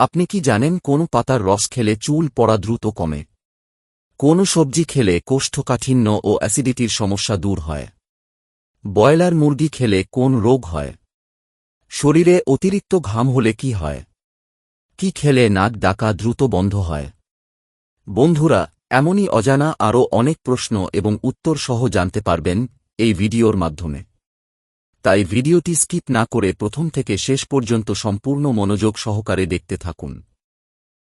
আপনি কি জানেন কোন পাতার রস খেলে চুল পড়া দ্রুত কমে? কোন সবজি খেলে কোষ্ঠকাঠিন্য ও অ্যাসিডিটির সমস্যা দূর হয়। ব্রয়লার মুরগি খেলে কোন রোগ হয়? শরীরে অতিরিক্ত ঘাম হলে কি হয়? কি খেলে নাক ডাকা দ্রুত বন্ধ হয়? বন্ধুরা, এমনই অজানা আরও অনেক প্রশ্ন এবং উত্তর সহ জানতে পারবেন এই ভিডিওর মাধ্যমে। তাই ভিডিওটি স্কিপ না করে প্রথম থেকে শেষ পর্যন্ত সম্পূর্ণ মনোযোগ সহকারে দেখতে থাকুন।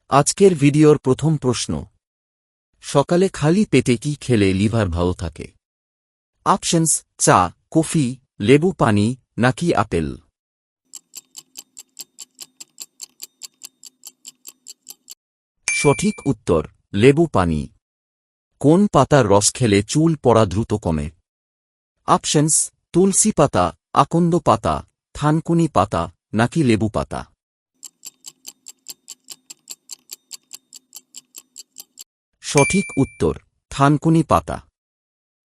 আজকের ভিডিওর প্রথম প্রশ্ন। সকালে খালি পেটে কি খেলে লিভার ভালো থাকে? অপশনস, চা, কফি, লেবু, পানি, নাকি আপেল? সঠিক উত্তর, লেবু, পানি। কোন পাতার রস খেলে চুল পড়া দ্রুত কমে? অপশনস, তুলসী পাতা আকন্দ পাতা, থানকুনি পাতা, নাকি লেবু পাতা? সঠিক উত্তর, থানকুনি পাতা।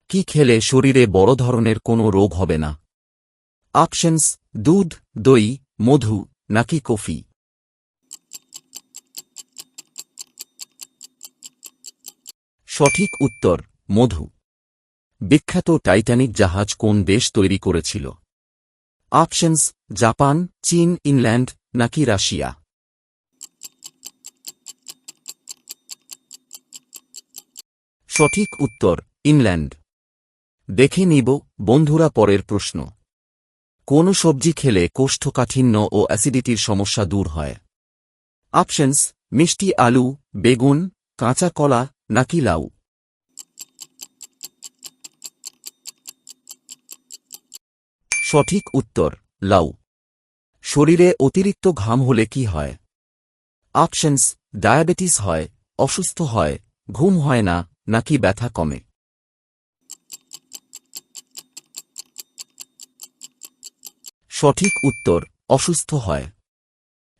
কি খেলে শরীরে বড় ধরনের কোনো রোগ হবে না? অপশনস, দুধ, দই, মধু, নাকি কফি? সঠিক উত্তর, মধু। বিখ্যাত টাইটানিক জাহাজ কোন দেশ তৈরি করেছিল? অপশনস জাপান চীন ইংল্যান্ড নাকি রাশিয়া সঠিক উত্তর ইংল্যান্ড দেখে নিব, বন্ধুরা, পরের প্রশ্ন। কোন সবজি খেলে কোষ্ঠকাঠিন্য ও অ্যাসিডিটির সমস্যা দূর হয়? অপশনস মিষ্টি আলু, বেগুন, কাঁচা কলা, নাকি লাউ? সঠিক উত্তর, লাউ। শরীরে অতিরিক্ত ঘাম হলে কি হয়? অপশনস ডায়াবেটিস হয়, অসুস্থ হয়, ঘুম হয় না, নাকি ব্যথা কমে? সঠিক উত্তর, অসুস্থ হয়।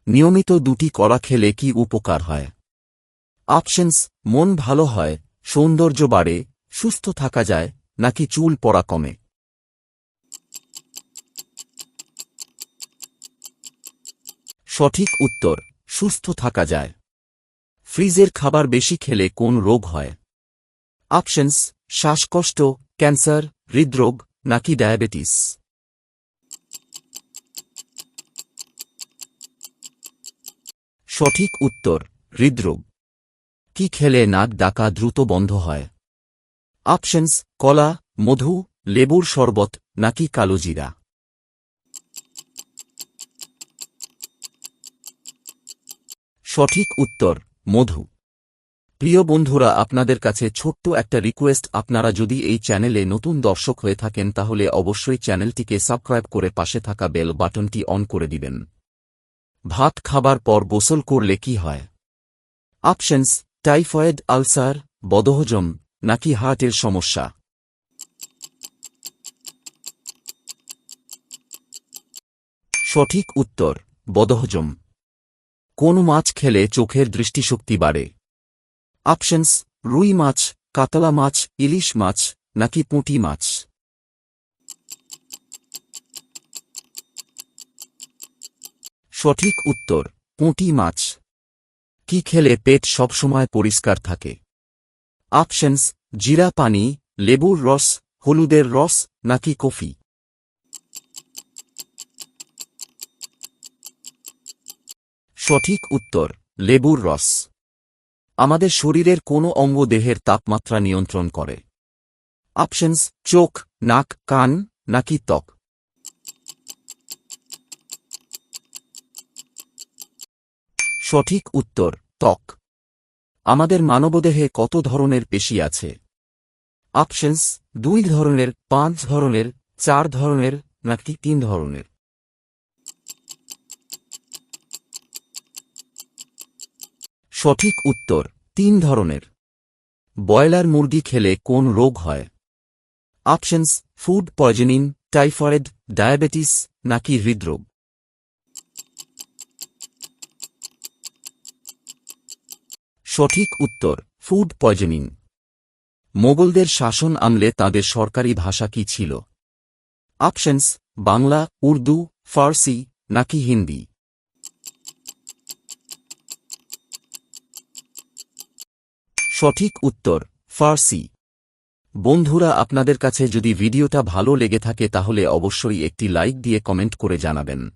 নিয়মিত দুটি কলা খেলে কি উপকার হয়? অপশনস মন ভালো হয়, সৌন্দর্য বাড়ে, সুস্থ থাকা যায়, নাকি চুল পড়া কমে? সঠিক উত্তর, সুস্থ থাকা যায়। ফ্রিজের খাবার বেশি খেলে কোন রোগ হয়? অপশনস, শ্বাসকষ্ট, ক্যান্সার, হৃদরোগ নাকি ডায়াবেটিস? সঠিক উত্তর, হৃদরোগ। কি খেলে নাক ডাকা দ্রুত বন্ধ হয়? অপশনস, কলা, মধু, লেবুর শরবত নাকি কালোজিরা সঠিক উত্তর, মধু। প্রিয় বন্ধুরা, আপনাদের কাছে ছোট্ট একটা রিকোয়েস্ট আপনারা যদি এই চ্যানেলে নতুন দর্শক হয়ে থাকেন, তাহলে অবশ্যই চ্যানেলটিকে সাবস্ক্রাইব করে পাশে থাকা বেল বাটনটি অন করে দিবেন। ভাত খাবার পর গোসল করলে কি হয়? অপশনস টাইফয়েড আলসার বদহজম, নাকি হার্টের সমস্যা? সঠিক উত্তর, বদহজম। কোন মাছ খেলে চোখের দৃষ্টিশক্তি বাড়ে? অপশনস রুই মাছ, কাতলা মাছ, ইলিশ মাছ, নাকি পুঁটি মাছ? সঠিক উত্তর, পুঁটি মাছ। কি খেলে পেট সবসময় পরিষ্কার থাকে? অপশনস জিরা পানি, লেবুর রস, হলুদের রস, নাকি কফি? সঠিক উত্তর, লেবুর রস। আমাদের শরীরের কোনো অঙ্গ দেহের তাপমাত্রা নিয়ন্ত্রণ করে। অপশনস চোখ, নাক, কান, নাকি ত্বক। সঠিক উত্তর, ত্বক। আমাদের মানবদেহে কত ধরনের পেশি আছে? অপশনস দুই ধরনের, পাঁচ ধরনের, চার ধরনের, নাকি তিন ধরনের? সঠিক উত্তর, তিন ধরনের। ব্রয়লার মুরগি খেলে কোন রোগ হয়? Options food poisoning typhoid diabetes নাকি হৃদরোগ? সঠিক উত্তর ফুড পয়জনিং মোগলদের শাসন আমলে তাদের সরকারি ভাষা কি ছিল? অপশনস বাংলা, উর্দু, ফার্সি, নাকি হিন্দি? সঠিক উত্তর, ফার্সি। বন্ধুরা, আপনাদের কাছে যদি ভিডিওটা ভালো লেগে থাকে তাহলে অবশ্যই একটি লাইক দিয়ে কমেন্ট করে জানাবেন।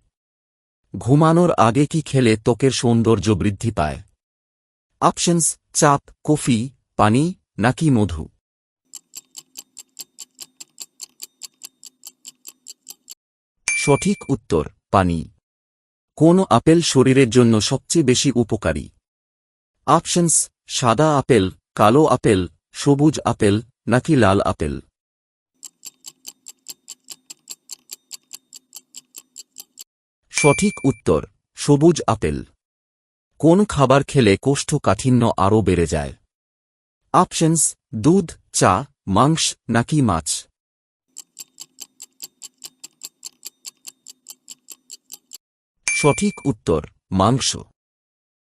ঘুমানোর আগে কি খেলে ত্বকের সৌন্দর্য বৃদ্ধি পায়? অপশনস, চাপ, কফি, পানি, নাকি মধু? সঠিক উত্তর, পানি। কোন আপেল শরীরের জন্য সবচেয়ে বেশি উপকারী? অপশনস সাদা আপেল, কালো আপেল, সবুজ আপেল, নাকি লাল আপেল? সঠিক উত্তর, সবুজ আপেল। কোন খাবার খেলে কোষ্ঠকাঠিন্য আরও বেড়ে যায়? অপশনস, দুধ, চা, মাংস, নাকি মাছ? সঠিক উত্তর, মাংস।